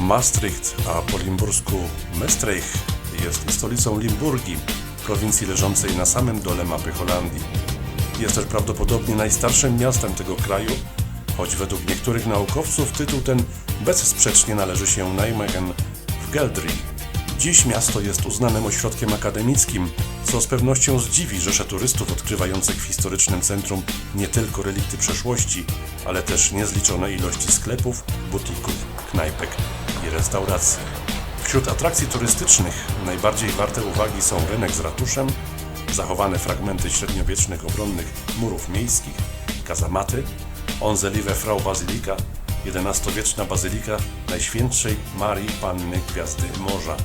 Maastricht, a po limbursku Maastricht jest stolicą Limburgii, prowincji leżącej na samym dole mapy Holandii. Jest też prawdopodobnie najstarszym miastem tego kraju, choć według niektórych naukowców tytuł ten bezsprzecznie należy się Nijmegen w Geldri. Dziś miasto jest uznanym ośrodkiem akademickim, co z pewnością zdziwi rzesze turystów odkrywających w historycznym centrum nie tylko relikty przeszłości, ale też niezliczone ilości sklepów, butików, knajpek i restauracji. Wśród atrakcji turystycznych najbardziej warte uwagi są rynek z ratuszem, zachowane fragmenty średniowiecznych obronnych murów miejskich, kazamaty, Onze Lieve Frau Bazylika, XI-wieczna bazylika Najświętszej Marii Panny Gwiazdy Morza,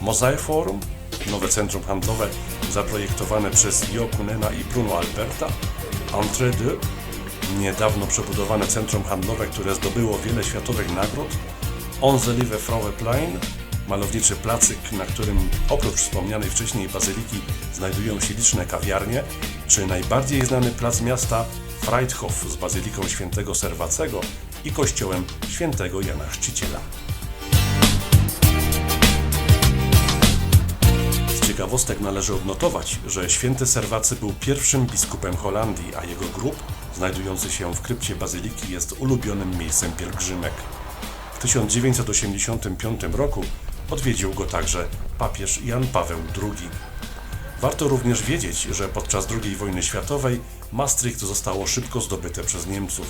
Mozaeforum, nowe centrum handlowe zaprojektowane przez Jo Kunena i Bruno Alberta, Entre deux, niedawno przebudowane centrum handlowe, które zdobyło wiele światowych nagród, Onze Lieve Frauenplein, malowniczy placyk, na którym oprócz wspomnianej wcześniej bazyliki znajdują się liczne kawiarnie, czy najbardziej znany plac miasta Freithof z bazyliką świętego Serwacego i kościołem świętego Jana Chrzciciela. Z ciekawostek należy odnotować, że święty Serwacy był pierwszym biskupem Holandii, a jego grób, znajdujący się w krypcie bazyliki, jest ulubionym miejscem pielgrzymek. W 1985 roku odwiedził go także papież Jan Paweł II. Warto również wiedzieć, że podczas II wojny światowej Maastricht zostało szybko zdobyte przez Niemców,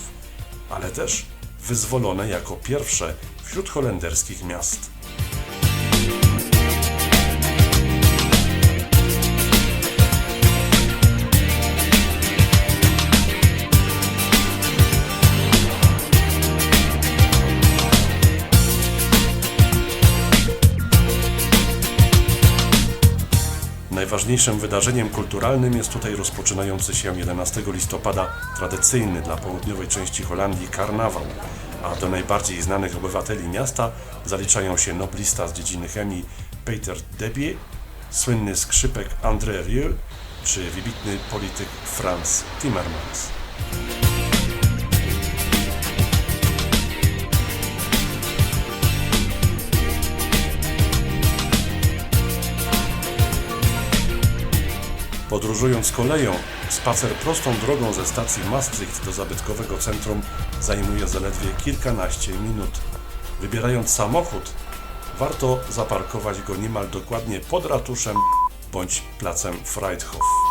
ale też wyzwolone jako pierwsze wśród holenderskich miast. Najważniejszym wydarzeniem kulturalnym jest tutaj rozpoczynający się 11 listopada tradycyjny dla południowej części Holandii karnawał, a do najbardziej znanych obywateli miasta zaliczają się noblista z dziedziny chemii Peter Debye, słynny skrzypek André Rieu czy wybitny polityk Franz Timmermans. Podróżując koleją, spacer prostą drogą ze stacji Maastricht do zabytkowego centrum zajmuje zaledwie kilkanaście minut. Wybierając samochód, warto zaparkować go niemal dokładnie pod ratuszem bądź placem Freithof.